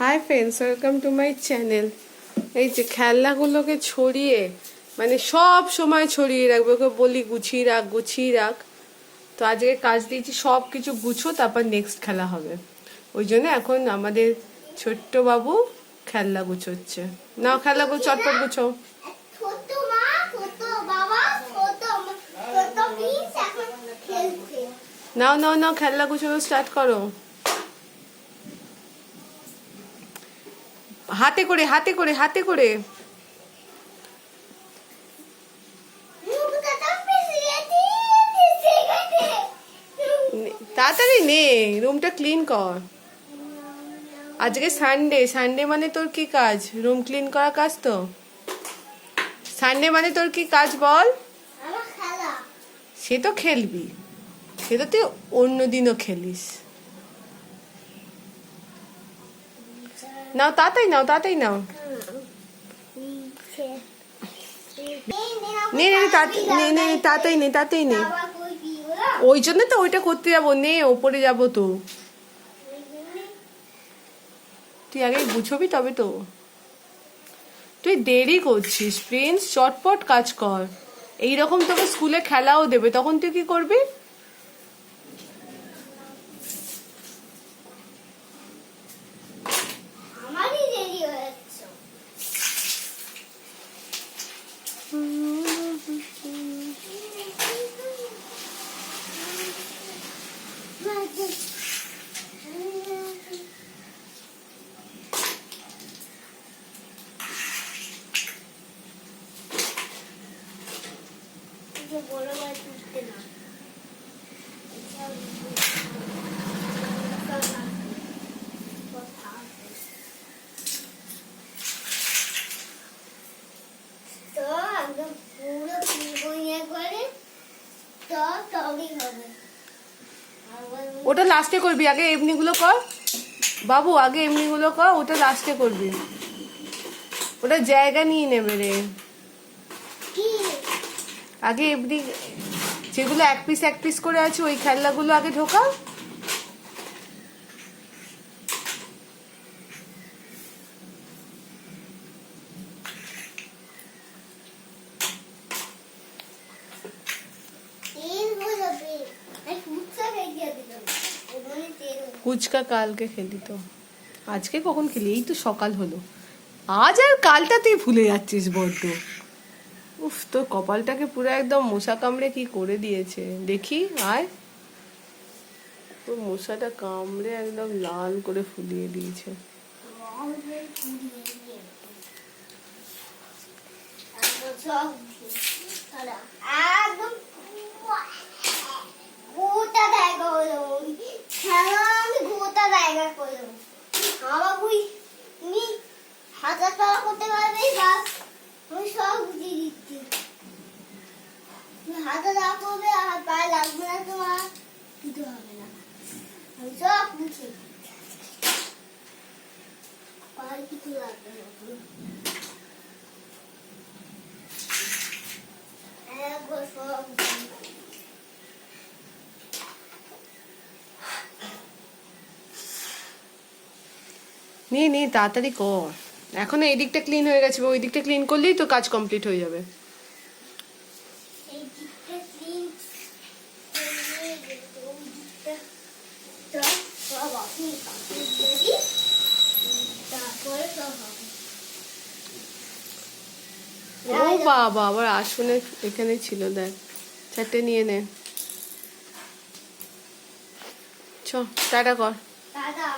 Hi friends welcome to my channel এই যে খেলনাগুলোকে ছড়িয়ে মানে সব সময় ছড়িয়ে রাখবে ওকে বলি গুছিয়ে রাখ গুছিয়ে রাখ। তো আজকে কাজ দিয়েছি সব কিছু গুছো তারপর নেক্সট খেলা হবে। ওই জন্য এখন আমাদের ছোট্ট বাবু খেলনা গুছোচ্ছে। খেলনাগুলো চটপট গুছো। এখন খেলছে। নাও নাও নাও খেলনা গুছোনো স্টার্ট করো। হাতে করে হাতে করে হাতে করে। তাড়াতাড়ি নে রুমটা ক্লিন কর। আজকে সানডে সানডে মানে তোর কি কাজ? রুম ক্লিন করা কাজ তো? সানডে মানে তোর কি কাজ বল? সে তো খেলবি। সে তো তুই অন্য দিনও খেলিস। নাও তাড়াতাড়ি নাও তাড়াতাড়ি নাও। নে নে নে, নে নে নে, তাড়াতাড়ি নে? ওই জন্য তো ওইটা করতে যাব নে ওপরে যাব তো তুই আগে গুছবি তবে তো তুই দেরি করছিস প্রিন্স চটপট কাজ কর এইরকম তোকে স্কুলে খেলাও দেবে তখন তুই কি করবি আমারই দেরি হয়েছে বড় গাছ উঠতে না কথা তো একদম পুরো বইয়ে করে তো তবেই হবে আবার ওটা লাস্টে করবি আগে এমনিগুলো কর। বাবু আগে এমনিগুলো কর ওটা লাস্টে করবি। ওটা জায়গা নিয়ে নেবে রে। কি? আগে এমনি যেগুলো এক পিস এক পিস করে আছে ওই খেলনাগুলো আগে ঢোকা তেল হলো তেল এক মুচ্ছা খাইয়ে দিলাম। ওখানে তেল হলো। ফুচকা কালকে খেলি তো। আজকে কখন খেলি? এই তো সকাল হলো। আজ আর কালটা তুই ভুলে যাচ্ছিস বড্ড। উফ, তোর কপালটাকে পুরো একদম মশা কামড়ে কি করে দিয়েছে? দেখি, আয়। তোর মশাটা কামড়ে একদম লাল করে ফুলিয়ে দিয়েছে। আমার হাজার টাকা করতে পারবে বাস আমি সব বুঝিয়ে দিচ্ছি তুমি হাজার টাকা করবে আর পায়ে লাগবে না তোমার? কিছু হবে না। আমি সব বুঝিয়ে দিচ্ছি কিছু লাগবে না একবার সব বুঝিয়ে দিচ্ছি। নিয়ে নিয়ে তাড়াতাড়ি কর। এখন এই দিকটা ক্লিন হয়ে গেছে ওই দিকটা ক্লিন করলেই তো কাজ কমপ্লিট হয়ে যাবে। এই দিকটা ক্লিন ও বাবা আবার আসনে এখানে ছিল দেখ। চারটে নিয়ে নে। চ টাটা কর। দাদা